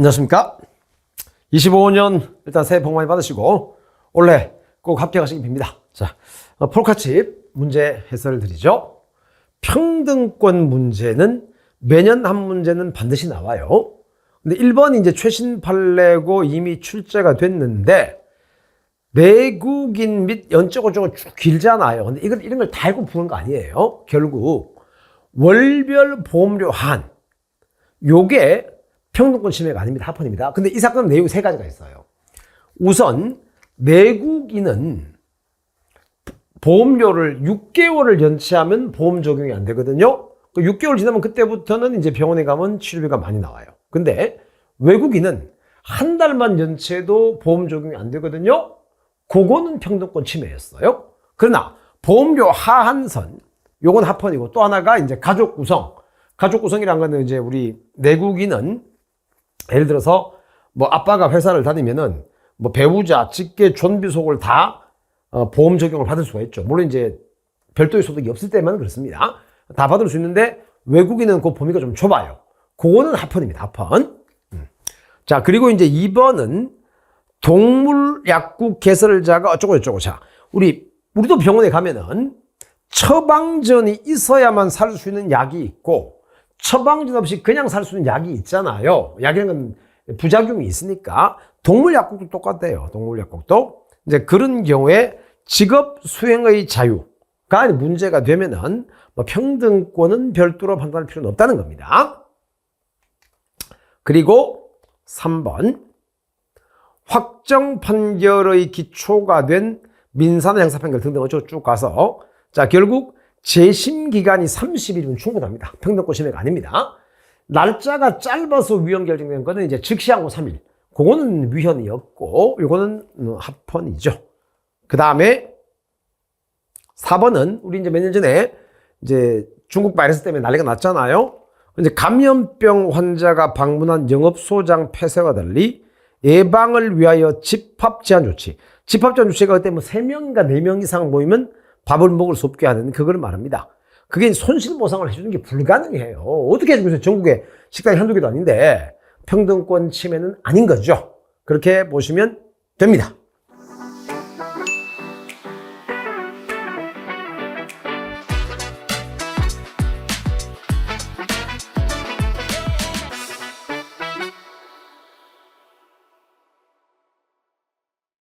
안녕하십니까? 25년 일단 새해 복 많이 받으시고 올해 꼭 합격하시기 빕니다. 자, 어, 폴카칩 문제 해설 드리죠. 평등권 문제는 매년 한 문제는 반드시 나와요. 근데 1번이 이제 최신 판례고 이미 출제가 됐는데 내국인 및 연적어적으로 쭉 길잖아요. 근데 이걸 이런 걸 다 알고 푸는 거 아니에요. 결국 월별 보험료 한 요게 평등권 침해가 아닙니다. 합헌입니다. 근데 이 사건은 내용이 세 가지가 있어요. 우선 내국인은 보험료를 6개월을 연체하면 보험 적용이 안 되거든요. 그 6개월 지나면 그때부터는 이제 병원에 가면 치료비가 많이 나와요. 근데 외국인은 한 달만 연체해도 보험 적용이 안 되거든요. 그거는 평등권 침해였어요. 그러나 보험료 하한선 요건 합헌이고 또 하나가 이제 가족 구성. 가족 구성이란 거는 이제 우리 내국인은 예를 들어서 뭐 아빠가 회사를 다니면은 뭐 배우자, 직계, 존비 속을 다 어, 보험 적용을 받을 수가 있죠. 물론 이제 별도의 소득이 없을 때만 그렇습니다. 다 받을 수 있는데 외국인은 그 범위가 좀 좁아요. 그거는 합헌입니다. 합헌. 음. 자, 그리고 이제 2번은 동물 약국 개설자가 어쩌고 저쩌고. 자, 우리, 우리도 병원에 가면은 처방전이 있어야만 살 수 있는 약이 있고 처방전 없이 그냥 살 수 있는 약이 있잖아요. 약이라는 건 부작용이 있으니까 동물 약국도 똑같대요. 동물 약국도. 이제 그런 경우에 직업 수행의 자유가 문제가 되면은 뭐 평등권은 별도로 판단할 필요는 없다는 겁니다. 그리고 3번 확정 판결의 기초가 된 민사나 형사 판결 등등 어쩌고 쭉 가서 자 결국 재심 기간이 30일이면 충분합니다. 침해가 아닙니다. 날짜가 짧아서 위헌 결정된 거는 이제 즉시하고 3일. 그거는 위헌이었고 요거는 합헌이죠. 그 다음에 4번은 우리 이제 몇 년 전에 이제 중국 바이러스 때문에 난리가 났잖아요. 이제 감염병 환자가 방문한 영업소장 폐쇄와 달리 예방을 위하여 집합 제한 조치. 집합 제한 조치가 그때 뭐 3명인가 4명 이상 모이면 밥을 먹을 수 없게 하는 그걸 말합니다. 그게 손실 보상을 해주는 게 불가능해요. 어떻게 해주겠어요? 전국에 식당이 한두 개도 아닌데 평등권 침해는 아닌 거죠. 그렇게 보시면 됩니다.